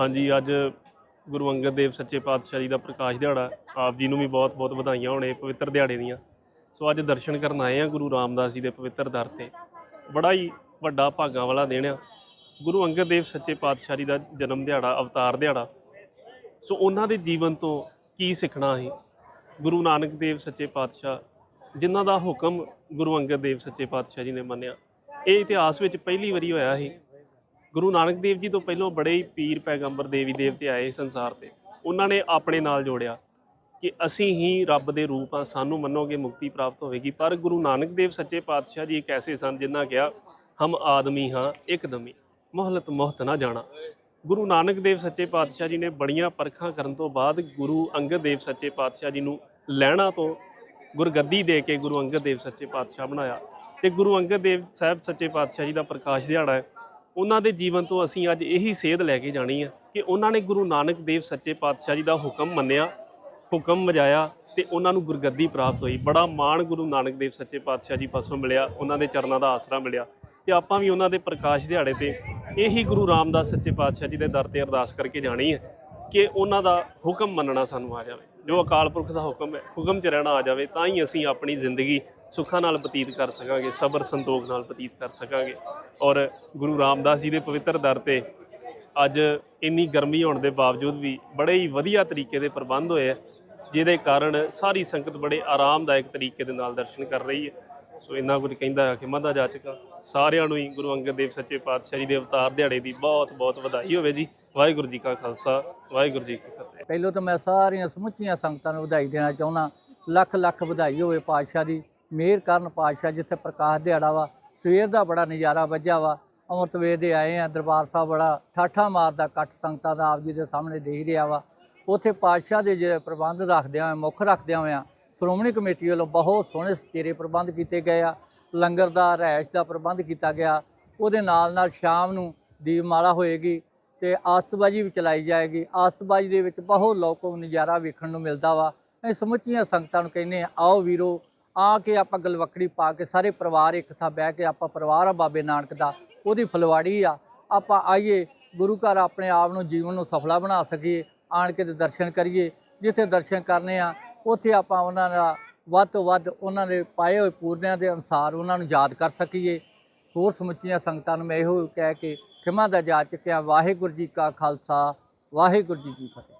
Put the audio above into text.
ਹਾਂਜੀ, ਅੱਜ ਗੁਰੂ ਅੰਗਦ ਦੇਵ ਸੱਚੇ ਪਾਤਸ਼ਾਹ ਜੀ ਦਾ ਪ੍ਰਕਾਸ਼ ਦਿਹਾੜਾ ਆਪ ਜੀ ਨੂੰ ਵੀ ਬਹੁਤ-ਬਹੁਤ ਵਧਾਈਆਂ ਹੋਣੇ ਪਵਿੱਤਰ ਦਿਹਾੜੇ ਦੀਆਂ। ਸੋ ਅੱਜ ਦਰਸ਼ਨ ਕਰਨ ਆਏ ਆ ਗੁਰੂ ਰਾਮਦਾਸ ਜੀ ਦੇ ਪਵਿੱਤਰ ਦਰ ਤੇ। ਬੜਾ ਹੀ ਵੱਡਾ ਭਾਗਾਂ ਵਾਲਾ ਦਿਨ ਆ। ਗੁਰੂ ਅੰਗਦ ਦੇਵ ਸੱਚੇ ਪਾਤਸ਼ਾਹ ਜੀ ਦਾ ਜਨਮ ਦਿਹਾੜਾ, ਅਵਤਾਰ ਦਿਹਾੜਾ। ਸੋ ਉਹਨਾਂ ਦੇ ਜੀਵਨ ਤੋਂ ਕੀ ਸਿੱਖਣਾ ਹੈ ਗੁਰੂ ਨਾਨਕ ਦੇਵ ਸੱਚੇ ਪਾਤਸ਼ਾਹ, ਜਿਨ੍ਹਾਂ ਦਾ ਹੁਕਮ ਗੁਰੂ ਅੰਗਦ ਦੇਵ ਸੱਚੇ ਪਾਤਸ਼ਾਹ ਜੀ ਨੇ ਮੰਨਿਆ। ਇਹ ਇਤਿਹਾਸ ਵਿੱਚ ਪਹਿਲੀ ਵਾਰੀ ਹੋਇਆ ਸੀ। ਗੁਰੂ ਨਾਨਕ ਦੇਵ ਜੀ ਤੋਂ ਪਹਿਲਾਂ ਬੜੇ ਹੀ ਪੀਰ ਪੈਗੰਬਰ ਦੇਵੀ ਦੇਵਤੇ ਆਏ ਸੰਸਾਰ ਤੇ। ਉਹਨਾਂ ਨੇ ਆਪਣੇ ਨਾਲ ਜੋੜਿਆ ਕਿ ਅਸੀਂ ਹੀ ਰੱਬ ਦੇ ਰੂਪ ਆ ਸਾਨੂੰ ਮੰਨੋਗੇ ਮੁਕਤੀ ਪ੍ਰਾਪਤ ਹੋਵੇਗੀ। ਪਰ ਗੁਰੂ ਨਾਨਕ ਦੇਵ ਸੱਚੇ ਪਾਤਸ਼ਾਹ ਜੀ ਇੱਕ ਐਸੇ ਸਨ ਜਿਨ੍ਹਾਂ ਕਿਹਾ, ਹਮ ਆਦਮੀ ਹਾਂ ਇੱਕਦਮੀ ਮੋਹਲਤ ਮੋਹਤ ਨਾ ਜਾਣਾ। ਗੁਰੂ ਨਾਨਕ ਦੇਵ ਸੱਚੇ ਪਾਤਸ਼ਾਹ ਜੀ ਨੇ ਬੜੀਆਂ ਪਰਖਾਂ ਕਰਨ ਤੋਂ ਬਾਅਦ ਗੁਰੂ ਅੰਗਦ ਦੇਵ ਸੱਚੇ ਪਾਤਸ਼ਾਹ ਜੀ ਨੂੰ ਲੈਣਾ ਤੋਂ ਗੁਰਗੱਦੀ ਦੇ ਕੇ ਗੁਰੂ ਅੰਗਦ ਦੇਵ ਸੱਚੇ ਪਾਤਸ਼ਾਹ ਬਣਾਇਆ। ਤੇ ਗੁਰੂ ਅੰਗਦ ਦੇਵ ਸਾਹਿਬ ਸੱਚੇ ਪਾਤਸ਼ਾਹ ਜੀ ਦਾ ਪ੍ਰਕਾਸ਼ ਦਿਹਾੜਾ ਹੈ। ਉਹਨਾਂ ਦੇ ਜੀਵਨ ਤੋਂ ਅਸੀਂ ਅੱਜ ਇਹੀ ਸੇਧ ਲੈ ਕੇ ਜਾਣੀ ਹੈ ਕਿ ਉਹਨਾਂ ਨੇ ਗੁਰੂ ਨਾਨਕ ਦੇਵ ਸੱਚੇ ਪਾਤਸ਼ਾਹ ਜੀ ਦਾ ਹੁਕਮ ਮੰਨਿਆ, ਹੁਕਮ ਵਜਾਇਆ ਤੇ ਉਹਨਾਂ ਨੂੰ ਗੁਰਗੱਦੀ ਪ੍ਰਾਪਤ ਹੋਈ। ਬੜਾ ਮਾਣ ਗੁਰੂ ਨਾਨਕ ਦੇਵ ਸੱਚੇ ਪਾਤਸ਼ਾਹ ਜੀ ਪਾਸੋਂ ਮਿਲਿਆ, ਉਹਨਾਂ ਦੇ ਚਰਨਾਂ ਦਾ ਆਸਰਾ ਮਿਲਿਆ ਤੇ ਆਪਾਂ ਵੀ ਉਹਨਾਂ ਦੇ ਪ੍ਰਕਾਸ਼ ਦਿਹਾੜੇ ਤੇ ਇਹੀ ਗੁਰੂ ਰਾਮਦਾਸ ਸੱਚੇ ਪਾਤਸ਼ਾਹ ਜੀ ਦੇ ਦਰ ਤੇ ਅਰਦਾਸ ਕਰਕੇ ਜਾਣੀ ਹੈ ਕਿ ਉਹਨਾਂ ਦਾ ਹੁਕਮ ਮੰਨਣਾ ਸਾਨੂੰ ਆ ਜਾਵੇ। ਜੋ ਅਕਾਲ ਪੁਰਖ ਦਾ ਹੁਕਮ ਹੈ, ਹੁਕਮ 'ਚ ਰਹਿਣਾ ਆ ਜਾਵੇ, ਤਾਂ ਹੀ ਅਸੀਂ ਆਪਣੀ ਜ਼ਿੰਦਗੀ ਸੁੱਖਾਂ ਨਾਲ ਬਤੀਤ ਕਰ ਸਕਾਂਗੇ, ਸਬਰ ਸੰਤੋਖ ਨਾਲ ਬਤੀਤ ਕਰ ਸਕਾਂਗੇ। ਔਰ ਗੁਰੂ ਰਾਮਦਾਸ ਜੀ ਦੇ ਪਵਿੱਤਰ ਦਰ ਤੇ ਅੱਜ ਇੰਨੀ ਗਰਮੀ ਹੋਣ ਦੇ ਬਾਵਜੂਦ ਵੀ ਬੜੇ ਹੀ ਵਧੀਆ ਤਰੀਕੇ ਦੇ ਪ੍ਰਬੰਧ ਹੋਏ ਆ, ਜਿਹਦੇ ਕਾਰਨ ਸਾਰੀ ਸੰਗਤ ਬੜੇ ਆਰਾਮਦਾਇਕ ਤਰੀਕੇ ਦੇ ਨਾਲ ਦਰਸ਼ਨ ਕਰ ਰਹੀ ਹੈ। ਸੋ ਇੰਨਾ ਕੁਝ ਕਹਿੰਦਾ ਹੈ ਕਿ ਜਾ ਚੁੱਕਾ। ਸਾਰਿਆਂ ਨੂੰ ਹੀ ਗੁਰੂ ਅੰਗਦ ਦੇਵ ਸੱਚੇ ਪਾਤਸ਼ਾਹ ਜੀ ਦੇ ਅਵਤਾਰ ਦਿਹਾੜੇ ਦੀ ਬਹੁਤ ਬਹੁਤ ਵਧਾਈ ਹੋਵੇ ਜੀ। ਵਾਹਿਗੁਰੂ ਜੀ ਕਾ ਖਾਲਸਾ, ਵਾਹਿਗੁਰੂ ਜੀ ਕੀ ਫਤਿਹ। ਪਹਿਲੋਂ ਤਾਂ ਮੈਂ ਸਾਰੀਆਂ ਸਮੁੱਚੀਆਂ ਸੰਗਤਾਂ ਨੂੰ ਵਧਾਈ ਦੇਣਾ ਚਾਹੁੰਦਾ। ਲੱਖ ਲੱਖ ਵਧਾਈ ਹੋਵੇ ਪਾਤਸ਼ਾਹ ਦੀ। ਮੇਰ ਕਰਨ ਪਾਤਸ਼ਾਹ ਜਿੱਥੇ ਪ੍ਰਕਾਸ਼ ਦਿਹਾੜਾ ਵਾ, ਸਵੇਰ ਦਾ ਬੜਾ ਨਜ਼ਾਰਾ ਵੱਜਾ ਵਾ। ਅਮਰਤਵੇਰ ਦੇ ਆਏ ਆ, ਦਰਬਾਰ ਸਾਹਿਬ ਬੜਾ ਠਾਠਾ ਮਾਰਦਾ ਕੱਟ ਸੰਗਤਾਂ ਦਾ ਆਪ ਜੀ ਦੇ ਸਾਹਮਣੇ ਦੇਖ ਰਿਹਾ ਵਾ। ਉੱਥੇ ਪਾਤਸ਼ਾਹ ਦੇ ਜਿਹੜੇ ਪ੍ਰਬੰਧ ਰੱਖਦਿਆਂ ਹੋਇਆ ਮੁੱਖ ਰੱਖਦਿਆਂ ਹੋਇਆ ਸ਼੍ਰੋਮਣੀ ਕਮੇਟੀ ਵੱਲੋਂ ਬਹੁਤ ਸੋਹਣੇ ਸਤੇਰੇ ਪ੍ਰਬੰਧ ਕੀਤੇ ਗਏ ਆ। ਲੰਗਰ ਦਾ ਰਹਿਸ਼ ਦਾ ਪ੍ਰਬੰਧ ਕੀਤਾ ਗਿਆ। ਉਹਦੇ ਨਾਲ ਨਾਲ ਸ਼ਾਮ ਨੂੰ ਦੀਪਮਾਲਾ ਹੋਏਗੀ ਤੇ ਆਸਤਬਾਜੀ ਵੀ ਚਲਾਈ ਜਾਏਗੀ। ਆਸਤਬਾਜੀ ਦੇ ਵਿੱਚ ਬਹੁਤ ਲੋਕੋ ਨਜ਼ਾਰਾ ਵੇਖਣ ਨੂੰ ਮਿਲਦਾ ਵਾ। ਇਹ ਸਮੁੱਚੀਆਂ ਸੰਗਤਾਂ ਨੂੰ ਕਹਿੰਦੇ ਆਓ ਵੀਰੋ ਆ ਕੇ ਆਪਾਂ ਗਲਵਕੜੀ ਪਾ ਕੇ ਸਾਰੇ ਪਰਿਵਾਰ ਇੱਕ ਥਾਂ ਬਹਿ ਕੇ ਆਪਾਂ ਪਰਿਵਾਰ ਆ ਬਾਬੇ ਨਾਨਕ ਦਾ, ਉਹਦੀ ਫਲਵਾੜੀ ਆ। ਆਪਾਂ ਆਈਏ, ਗੁਰੂ ਘਰ ਆਪਣੇ ਆਪ ਨੂੰ ਜੀਵਨ ਨੂੰ ਸਫਲਾ ਬਣਾ ਸਕੀਏ, ਆਣ ਕੇ ਤੇ ਦਰਸ਼ਨ ਕਰੀਏ। ਜਿੱਥੇ ਦਰਸ਼ਨ ਕਰਨੇ ਆ, ਉੱਥੇ ਆਪਾਂ ਉਹਨਾਂ ਦਾ ਵੱਧ ਤੋਂ ਵੱਧ ਉਹਨਾਂ ਦੇ ਪਾਏ ਹੋਏ ਪੂਰਨਿਆਂ ਦੇ ਅਨੁਸਾਰ ਉਹਨਾਂ ਨੂੰ ਯਾਦ ਕਰ ਸਕੀਏ। ਹੋਰ ਸਮੁੱਚੀਆਂ ਸੰਗਤਾਂ ਨੂੰ ਮੈਂ ਇਹੋ ਕਹਿ ਕੇ ਖਿਮਾ ਦਾ ਜਾ ਚੁੱਕਿਆ, ਵਾਹਿਗੁਰੂ ਜੀ ਕਾ ਖਾਲਸਾ, ਵਾਹਿਗੁਰੂ ਜੀ ਕੀ ਫਤਿਹ।